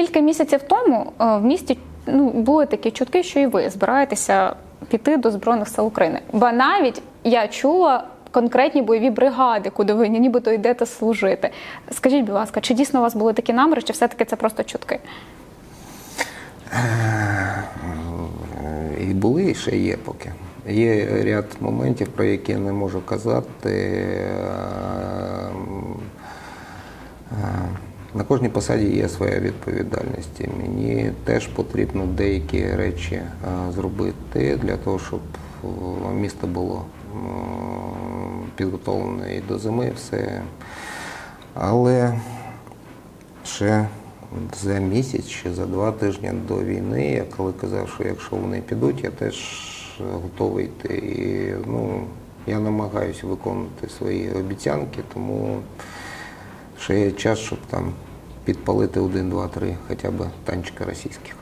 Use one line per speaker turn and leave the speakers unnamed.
Кілька місяців тому е, в місті ну, були такі чутки, що і ви збираєтеся піти до Збройних сил України. Ба навіть я чула конкретні бойові бригади, куди ви нібито йдете служити. Скажіть, будь ласка, чи дійсно у вас були такі наміри, чи все-таки це просто чутки?
І були, і ще є поки. Є ряд моментів, про які я не можу казати. На кожній посаді є своя відповідальність. Мені теж потрібно деякі речі е, зробити для того, щоб е, місто було м, підготовлене і до зими все. Але ще за місяць чи за два тижні до війни, я коли казав, що якщо вони підуть, я теж готовий йти. І ну, я намагаюся виконувати свої обіцянки, тому ще є час, щоб там підпалити один, два, три хоча б танчика російських.